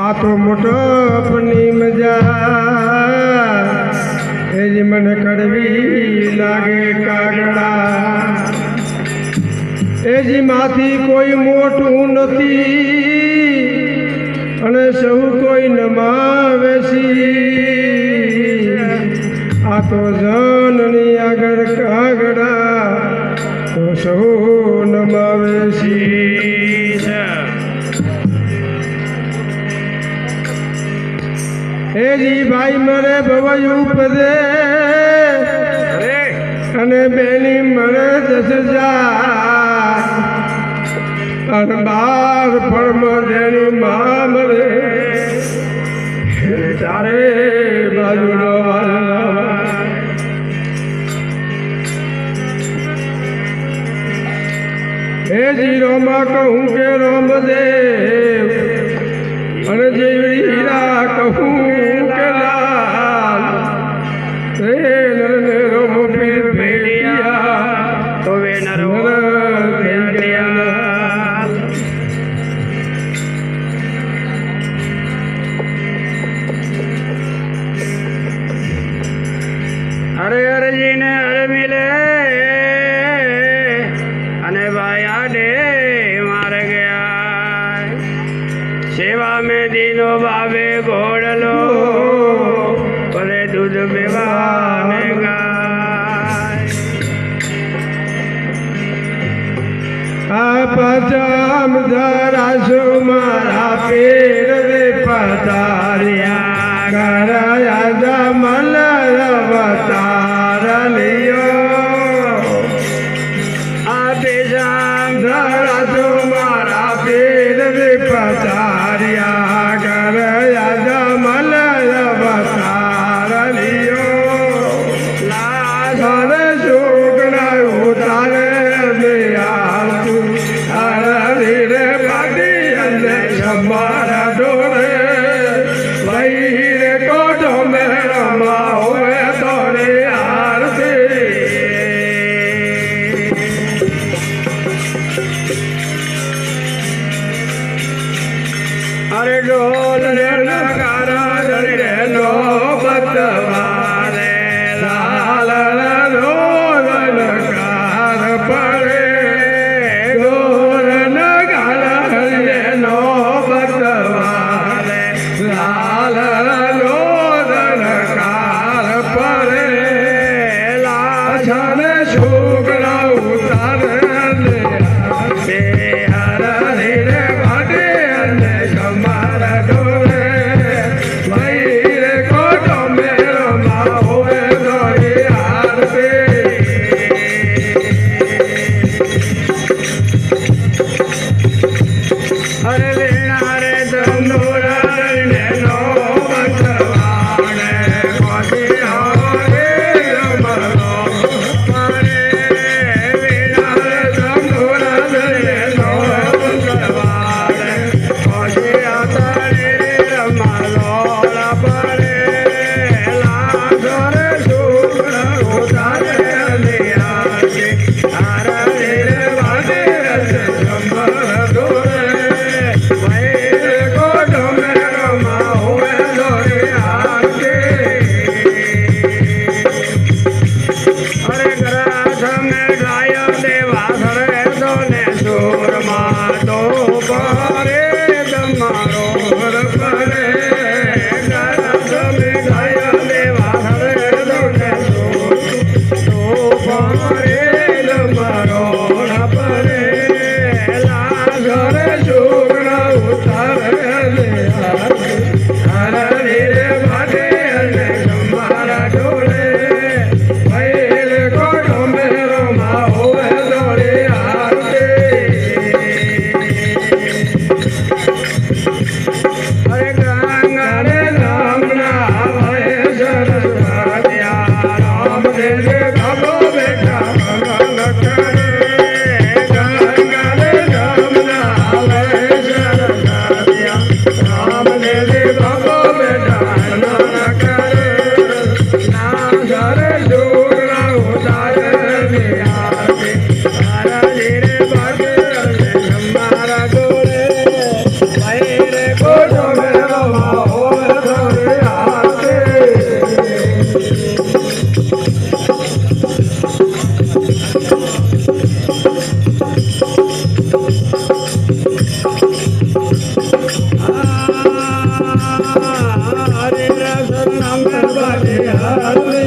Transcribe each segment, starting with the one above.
આ તો મોટો આપની મજા. એ મને કડવી લાગે કાગડા. એ જ માંથી કોઈ મોટું નથી. અને સૌ કોઈ નમાવેસી આ તો જાનની આગળ કાગડા, તો સૌ નમાવેસી હે ભાઈ મરે ભવયું પદે અને બેની મને દસ હજાર અને બાર ફળમ જેની માં મરે. ચારે બાજુનો હે જી રોમા કહું કે આ પજામ ધરાશો મારા પીર પધાર્યા કરાયા ડોલ રે નગારા રે નો હરે રસનમ બાજે હરે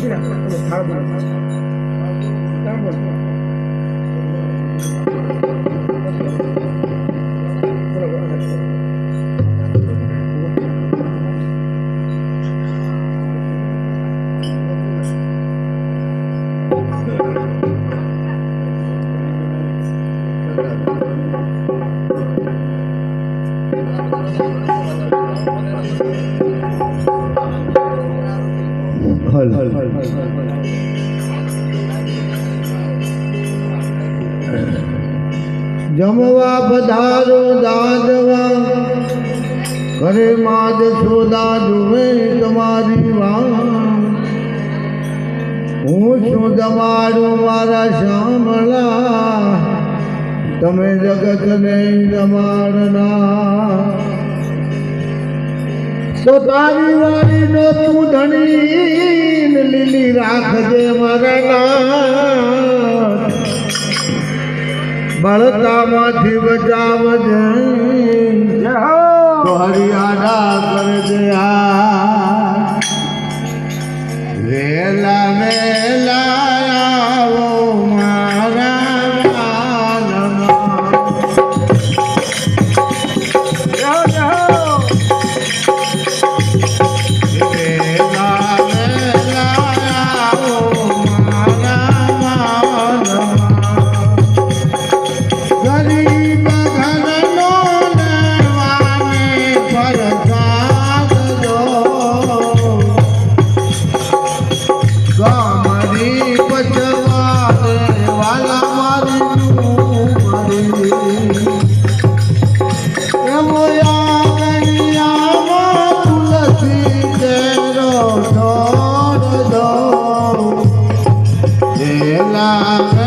당신아, 다 보내. 다 보내. Thank you. બોલો. જમવા પધારો દાદવા. ઘરે માદ સોદા જુએ તમારી વાત હું છું તમારું મારા શામળા. તમે જગતને જમાડના તો તારી વાળી નો તું ધણી. ને લીલી રાખજે મારા નાથ. બળતામાંથી બચાવજે. તો હરિયાણા કરજે આ. Ram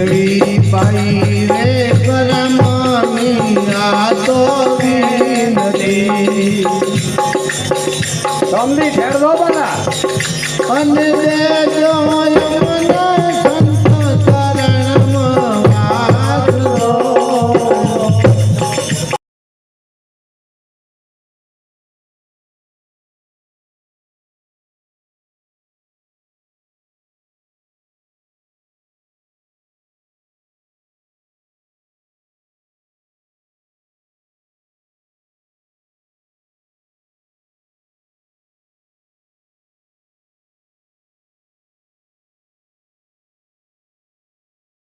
aí.